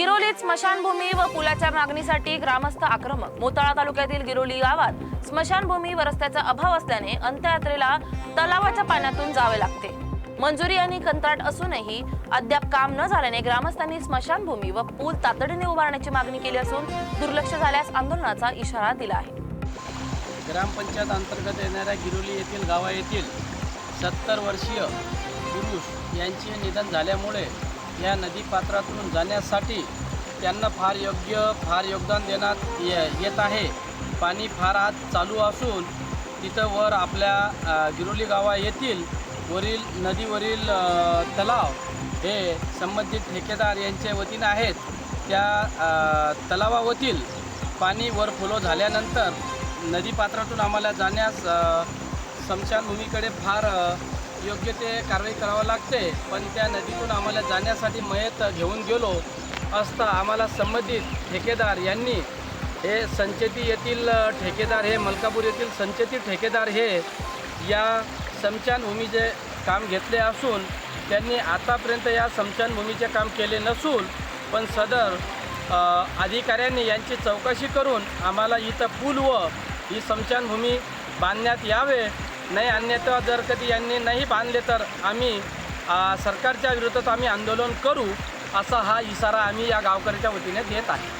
गिरोलीत स्मशानभूमी व पुलाच्या मागणीसाठी ग्रामस्थ आक्रमक. मोताळा तालुक्यातील गिरोली गावात स्मशानभूमी व रस्त्याचा अभाव असल्याने अंत्ययात्रेला तलावाच्या पाण्यातून जावे लागते. मंजुरी आणि कंत्राट असूनही अद्याप काम न झाल्याने ग्रामस्थांनी स्मशानभूमी व पूल तातडीने उभारण्याची मागणी केली असून दुर्लक्ष झाल्यास आंदोलनाचा इशारा दिला आहे. ग्रामपंचायत अंतर्गत येणाऱ्या गिरोली येथील गावा येथील सत्तर वर्षीय पुरुष यांचे निधन झाल्यामुळे या नदीपात्रातून जाण्यासाठी त्यांना फार योग्य फार योगदान देण्यात ये येत आहे. पाणी फार आज चालू असून तिथं वर आपल्या गिरोली गावा येथील वरील नदीवरील तलाव हे संबंधित ठेकेदार यांच्या वतीनं आहेत. त्या तलावावरील पाणी वर फुलो झाल्यानंतर नदीपात्रातून आम्हाला जाण्यास समशानभूमीकडे स्मशानभूमीकडे फार योग्य ते कारवाई करावं लागते पण त्या नदीतून आम्हाला जाण्यासाठी मयत घेऊन गेलो असता आम्हाला संबंधित ठेकेदार यांनी हे संचेती येथील ठेकेदार हे मलकापूर येथील संचेती ठेकेदार हे या समचानभूमीचे काम घेतले असून त्यांनी आतापर्यंत या समशानभूमीचे काम केले नसून पण सदर अधिकाऱ्यांनी यांची चौकशी करून आम्हाला इथं पूल व ही समशानभूमी बांधण्यात यावे. नाही अन्यथा जर कधी यांनी नाही बांधले तर आम्ही सरकारच्या विरोधात आम्ही आंदोलन करू असा हा इशारा आम्ही या गावकऱ्याच्या वतीने देत आहे.